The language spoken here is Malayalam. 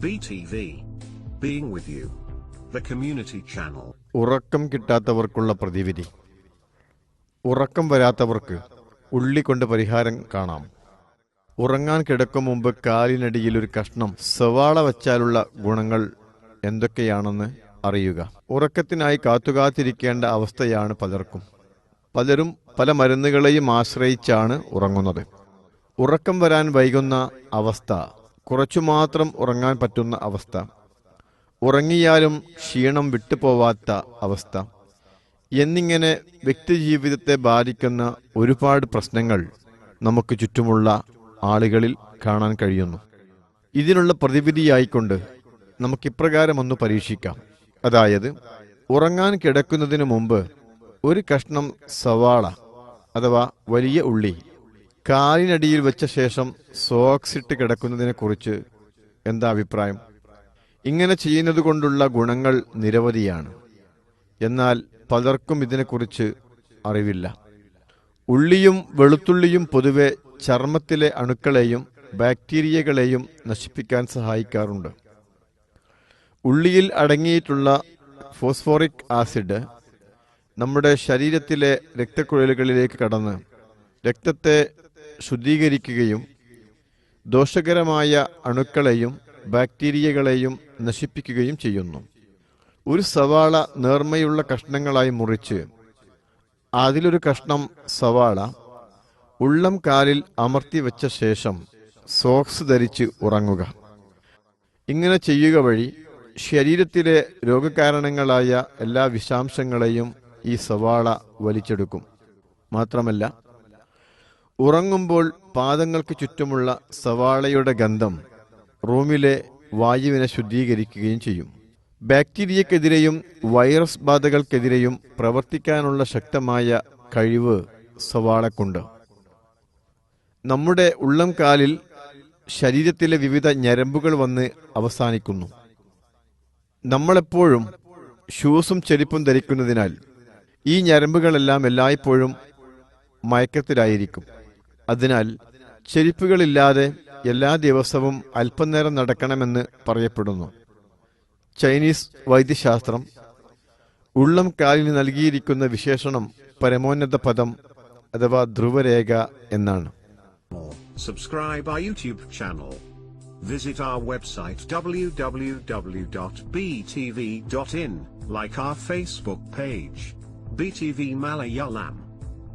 BTV. Being with you. The community channel. ഉറക്കം കിട്ടാത്തവർക്കുള്ള പ്രതിവിധി ഉറക്കം വരാത്തവർക്ക് ഉള്ളി കൊണ്ട് പരിഹാരം കാണാം ഉറങ്ങാൻ കിടക്കും മുമ്പ് കാലിനടിയിൽ ഒരു കഷ്ണം സവാള വച്ചാലുള്ള ഗുണങ്ങൾ എന്തൊക്കെയാണെന്ന് അറിയുക ഉറക്കത്തിനായി കാത്തുകാത്തിരിക്കേണ്ട അവസ്ഥയാണ് പലർക്കും പലരും പല മരുന്നുകളെയും ആശ്രയിച്ചാണ് ഉറങ്ങുന്നത് ഉറക്കം വരാൻ വൈകുന്ന അവസ്ഥ കുറച്ചു മാത്രം ഉറങ്ങാൻ പറ്റുന്ന അവസ്ഥ. ഉറങ്ങിയാലും ക്ഷീണം വിട്ടുപോവാത്ത അവസ്ഥ. എന്നിങ്ങനെ വ്യക്തിജീവിതത്തെ ബാധിക്കുന്ന ഒരുപാട് പ്രശ്നങ്ങൾ നമുക്ക് ചുറ്റുമുള്ള ആളുകളിൽ കാണാൻ കഴിയുന്നു. ഇതിനുള്ള പ്രതിവിധിയായിക്കൊണ്ട് നമുക്കിപ്രകാരം ഒന്ന് പരീക്ഷിക്കാം. അതായത് ഉറങ്ങാൻ കിടക്കുന്നതിന് മുമ്പ് ഒരു കഷ്ണം സവാള അഥവാ വലിയ ഉള്ളി കാലിനടിയിൽ വെച്ച ശേഷം സോക്സ് ഇട്ട് കിടക്കുന്നതിനെ കുറിച്ച് എന്താ അഭിപ്രായം? ഇങ്ങനെ ചെയ്യുന്നത് കൊണ്ടുള്ള ഗുണങ്ങൾ നിരവധിയാണ്. എന്നാൽ പലർക്കും ഇതിനെക്കുറിച്ച് അറിവില്ല. ഉള്ളിയും വെളുത്തുള്ളിയും പൊതുവെ ചർമ്മത്തിലെ അണുക്കളെയും ബാക്ടീരിയകളെയും നശിപ്പിക്കാൻ സഹായിക്കാറുണ്ട്. ഉള്ളിയിൽ അടങ്ങിയിട്ടുള്ള ഫോസ്ഫോറിക് ആസിഡ് നമ്മുടെ ശരീരത്തിലെ രക്തക്കുഴലുകളിലേക്ക് കടന്ന് രക്തത്തെ ശുദ്ധീകരിക്കുകയും ദോഷകരമായ അണുക്കളെയും ബാക്ടീരിയകളെയും നശിപ്പിക്കുകയും ചെയ്യുന്നു. ഒരു സവാള നേർമയുള്ള കഷ്ണങ്ങളായി മുറിച്ച് അതിലൊരു കഷ്ണം സവാള ഉള്ളം കാലിൽ അമർത്തി വെച്ച ശേഷം സോക്സ് ധരിച്ച് ഉറങ്ങുക. ഇങ്ങനെ ചെയ്യുക വഴി ശരീരത്തിലെ രോഗകാരണങ്ങളായ എല്ലാ വിഷാംശങ്ങളെയും ഈ സവാള വലിച്ചെടുക്കും. മാത്രമല്ല ഉറങ്ങുമ്പോൾ പാദങ്ങൾക്ക് ചുറ്റുമുള്ള സവാളയുടെ ഗന്ധം റൂമിലെ വായുവിനെ ശുദ്ധീകരിക്കുകയും ചെയ്യും. ബാക്ടീരിയക്കെതിരെയും വൈറസ് ബാധകൾക്കെതിരെയും പ്രവർത്തിക്കാനുള്ള ശക്തമായ കഴിവ് സവാളക്കുണ്ട്. നമ്മുടെ ഉള്ളം കാലിൽ ശരീരത്തിലെ വിവിധ ഞരമ്പുകൾ വന്ന് അവസാനിക്കുന്നു. നമ്മളെപ്പോഴും ഷൂസും ചെരുപ്പും ധരിക്കുന്നതിനാൽ ഈ ഞരമ്പുകളെല്ലാം എല്ലായ്പ്പോഴും മയക്കത്തിലായിരിക്കും. അതിനാൽ ചെരിപ്പുകളില്ലാതെ എല്ലാ ദിവസവും അല്പനേരം നടക്കണമെന്ന് പറയപ്പെടുന്നു ചൈനീസ് വൈദ്യശാസ്ത്രം ഉള്ളം കാലിന് നൽകിയിരിക്കുന്ന വിശേഷണം പരമോന്നത പദം അഥവാ ധ്രുവരേഖ എന്നാണ് Subscribe our YouTube channel. Visit our website www.btv.in. Like our Facebook page. BTV Malayalam.